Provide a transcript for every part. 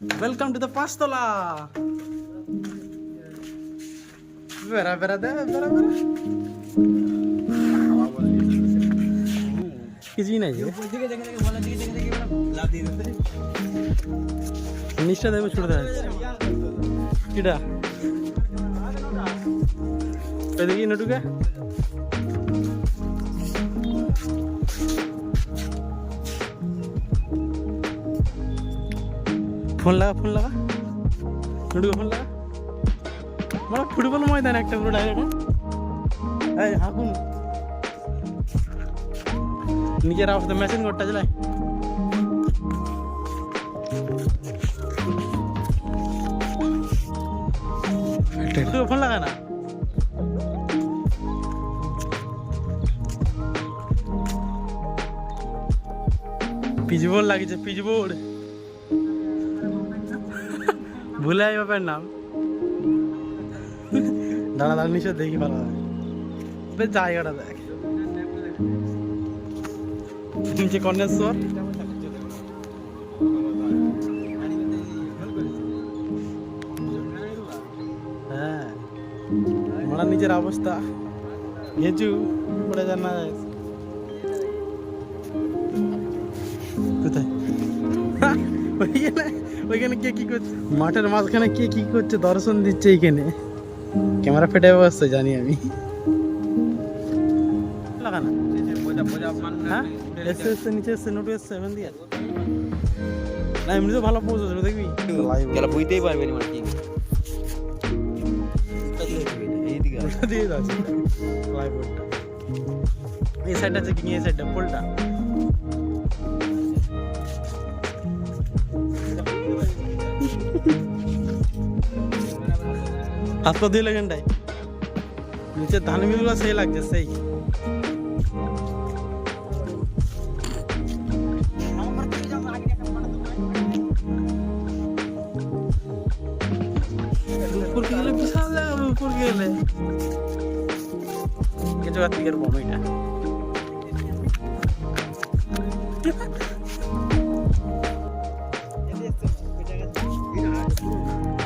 Welcome to the পাঁচতলা বেড়া বেড়া দে বেড়া বেড়া কিছুই নাই নিচটা দেখবে ছুটে দেওয়া কিটা এদিকে নটুকে। ফোন লাগা ফোন লাগা নটুকে ফোন লাগা মানে ফুটবল ময়দান একটা পুরো ডাইরেক্ট এই হাকুন নিজের আওয়াজটা মেশিন করতে চলে ফোন লাগা না পিজবোর্ড লাগিয়েছে পিজবোর্ড ভুলে যাই বাপের নাম। দাঁড়া দাঁড়া নিচে দেখি ভালো হবে। জায়গাটা দেখ। নিচে কর্ণেশ্বর? হ্যাঁ মারা নিজের অবস্থা। ঘেঁচু পড়ে যান না ওইখানে কে কি করছে? মাঠের মাঝখানে কে কি করছে? দর্শন দিচ্ছে এইখানে। ক্যামেরা ফেটে বসছে জানি আমি। লাগানা। হ্যাঁ? এসে এসে নিচে এসছে নোটু এসছে এখান দিয়ে। না এমনি তো ভালো পৌঁছেছিল দেখবি? গেলে বুঝতেই পারবে না মানে কি? দিয়ে এই সাইডটা চেকিং এই সাইডটা ফুলটা হাত পা দিয়ে লেগেনটাই নিচে ধান মিলগুলো সেই লাগছে সেই। কিছু কার্তিকের বম এটা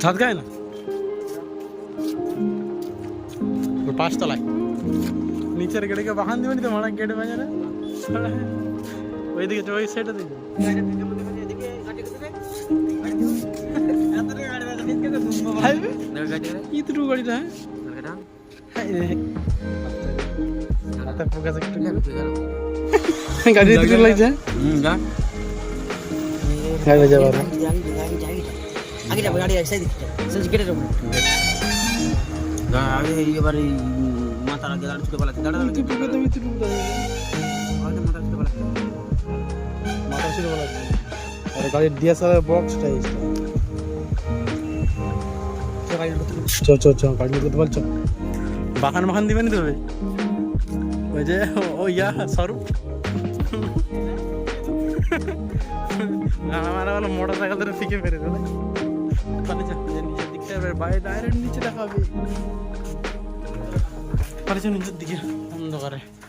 ছাদ গায়ে না? পাঁচতলায় নিচের গেটে বাহান দিবেন তো? মারা গেট বাজারে ওইদিকে ওই সাইডে দিকে। হাইবে ইতটুকু গাড়িটা হ্যাঁ হাতে ফোকাস একটু গাড়ি লাগছে দিকে বলা আরে গাড়ির ডিএসএলআর বক্সটা এই পারছ বাখান বাখান দিবেনি তবে ওই যে, ও ইয়া, স্বরূপ। গানা মারা হলো মোটর সাইকেল ধরে ফিকে ফেরে দেবে যে নিচের দিকটা এবার বাইরে ডাইরেক্ট নিচে দেখাবে। পারে নিচের দিকে। অন্ধকারে।